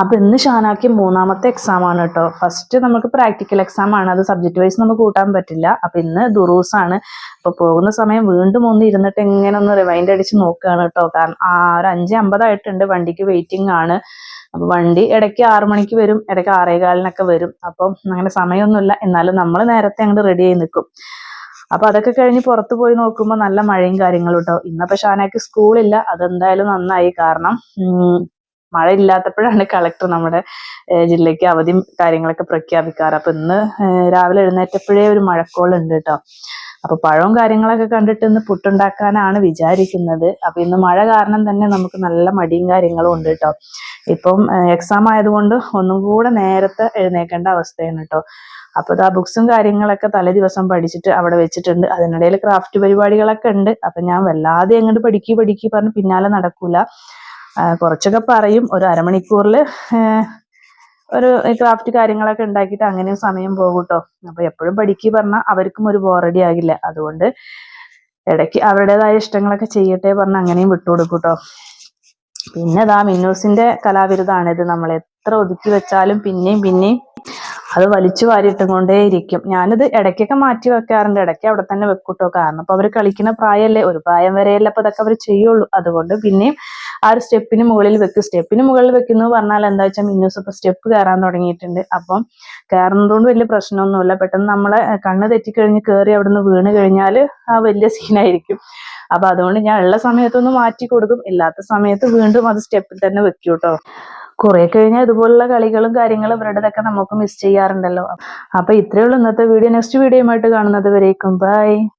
അപ്പൊ ഇന്ന് ഷാനാക്കി മൂന്നാമത്തെ എക്സാം ആണ് കേട്ടോ ഫസ്റ്റ് നമുക്ക് പ്രാക്ടിക്കൽ എക്സാം ആണ്. അത് സബ്ജക്ട് വൈസ് നമുക്ക് കൂട്ടാൻ പറ്റില്ല. അപ്പൊ ഇന്ന് ദുറൂസ് ആണ്. അപ്പൊ പോകുന്ന സമയം വീണ്ടും ഒന്ന് ഇരുന്നിട്ട് ഇങ്ങനെ ഒന്ന് റിവൈൻഡ് അടിച്ച് നോക്കുകയാണ് കേട്ടോ കാരണം ആ ഒരു അഞ്ച് അമ്പതായിട്ടുണ്ട്. വണ്ടിക്ക് വെയിറ്റിംഗ് ആണ്. അപ്പൊ വണ്ടി ഇടയ്ക്ക് ആറു മണിക്ക് വരും. ഇടയ്ക്ക് ആറേകാലിനൊക്കെ വരും. അപ്പം അങ്ങനെ സമയമൊന്നുമില്ല. എന്നാലും നമ്മൾ നേരത്തെ അങ്ങോട്ട് റെഡി ആയി നിൽക്കും. അപ്പൊ അതൊക്കെ കഴിഞ്ഞ് പുറത്തു പോയി നോക്കുമ്പോൾ നല്ല മഴയും കാര്യങ്ങളും കേട്ടോ ഇന്നപ്പോ ഷാനയ്ക്ക് സ്കൂളില്ല അതെന്തായാലും നന്നായി. കാരണം മഴ ഇല്ലാത്തപ്പോഴാണ് കളക്ടർ നമ്മുടെ ജില്ലയ്ക്ക് അവധി കാര്യങ്ങളൊക്കെ പ്രഖ്യാപിക്കാറ്. അപ്പൊ ഇന്ന് രാവിലെ എഴുന്നേറ്റപ്പോഴേ ഒരു മഴക്കോളുണ്ട് കേട്ടോ. അപ്പൊ പഴവും കാര്യങ്ങളൊക്കെ കണ്ടിട്ട് ഇന്ന് പുട്ടുണ്ടാക്കാനാണ് വിചാരിക്കുന്നത്. അപ്പൊ ഇന്ന് മഴ കാരണം തന്നെ നമുക്ക് നല്ല മടിയും കാര്യങ്ങളും ഉണ്ട് കേട്ടോ. ഇപ്പം എക്സാം ആയതുകൊണ്ട് ഒന്നും കൂടെ നേരത്തെ എഴുന്നേക്കേണ്ട അവസ്ഥയാണ് കേട്ടോ. അപ്പൊ ആ ബുക്സും കാര്യങ്ങളൊക്കെ തലേ ദിവസം പഠിച്ചിട്ട് അവിടെ വെച്ചിട്ടുണ്ട്. അതിനിടയിൽ ക്രാഫ്റ്റ് പരിപാടികളൊക്കെ ഉണ്ട്. അപ്പൊ ഞാൻ വല്ലാതെ അങ്ങോട്ട് പഠിക്കി പഠിക്കി പറഞ്ഞ് പിന്നാലെ നടക്കൂല. കുറച്ചൊക്കെ പറയും. ഒരു അരമണിക്കൂറിൽ ഒരു ക്രാഫ്റ്റ് കാര്യങ്ങളൊക്കെ ഉണ്ടാക്കിയിട്ട് അങ്ങനെ സമയം പോകും അപ്പൊ എപ്പോഴും പഠിക്കി പറഞ്ഞാൽ അവർക്കും ഒരു ബോറടി ആകില്ല. അതുകൊണ്ട് ഇടയ്ക്ക് അവരുടേതായ ഇഷ്ടങ്ങളൊക്കെ ചെയ്യട്ടെ പറഞ്ഞ് അങ്ങനെയും വിട്ടുകൊടുക്കും കേട്ടോ പിന്നെ ദാ മിന്നൂസിന്റെ കലാവിരുദാണിത് നമ്മൾ എത്ര ഒതുക്കി വെച്ചാലും പിന്നെയും പിന്നെയും അത് വലിച്ചു വാരിയിട്ടും കൊണ്ടേയിരിക്കും ഞാനിത് ഇടയ്ക്കൊക്കെ മാറ്റി വെക്കാറുണ്ട്. ഇടയ്ക്ക് അവിടെ തന്നെ വെക്കൂട്ടോ. കാരണം അപ്പൊ അവർ കളിക്കുന്ന പ്രായമല്ലേ? ഒരു പ്രായം വരെയല്ലേ അപ്പൊ അതൊക്കെ അവർ ചെയ്യുള്ളൂ. അതുകൊണ്ട് പിന്നെയും ആ ഒരു സ്റ്റെപ്പിന് മുകളിൽ വെക്കും. സ്റ്റെപ്പിന് മുകളിൽ വെക്കുന്നു പറഞ്ഞാൽ എന്താ വെച്ചാൽ മിന്നൂസ് ഇപ്പൊ സ്റ്റെപ്പ് കയറാൻ തുടങ്ങിയിട്ടുണ്ട്. അപ്പം കയറുന്നതുകൊണ്ട് വലിയ പ്രശ്നമൊന്നുമില്ല. പെട്ടെന്ന് നമ്മളെ കണ്ണ് തെറ്റിക്കഴിഞ്ഞ് കയറി അവിടുന്ന് വീണ് കഴിഞ്ഞാൽ ആ വലിയ സീനായിരിക്കും. അപ്പൊ അതുകൊണ്ട് ഞാൻ ഉള്ള സമയത്തൊന്ന് മാറ്റി കൊടുക്കും. ഇല്ലാത്ത സമയത്ത് വീണ്ടും അത് സ്റ്റെപ്പിൽ തന്നെ വെക്കൂട്ടോ. കേട്ടോ കുറെ കഴിഞ്ഞാൽ ഇതുപോലുള്ള കളികളും കാര്യങ്ങളും ഇവരുടേതൊക്കെ നമുക്ക് മിസ് ചെയ്യാറുണ്ടല്ലോ. അപ്പൊ ഉള്ളൂ ഇന്നത്തെ വീഡിയോ നെക്സ്റ്റ് വീഡിയോയുമായിട്ട് കാണുന്നത് വരേക്കും. ബൈ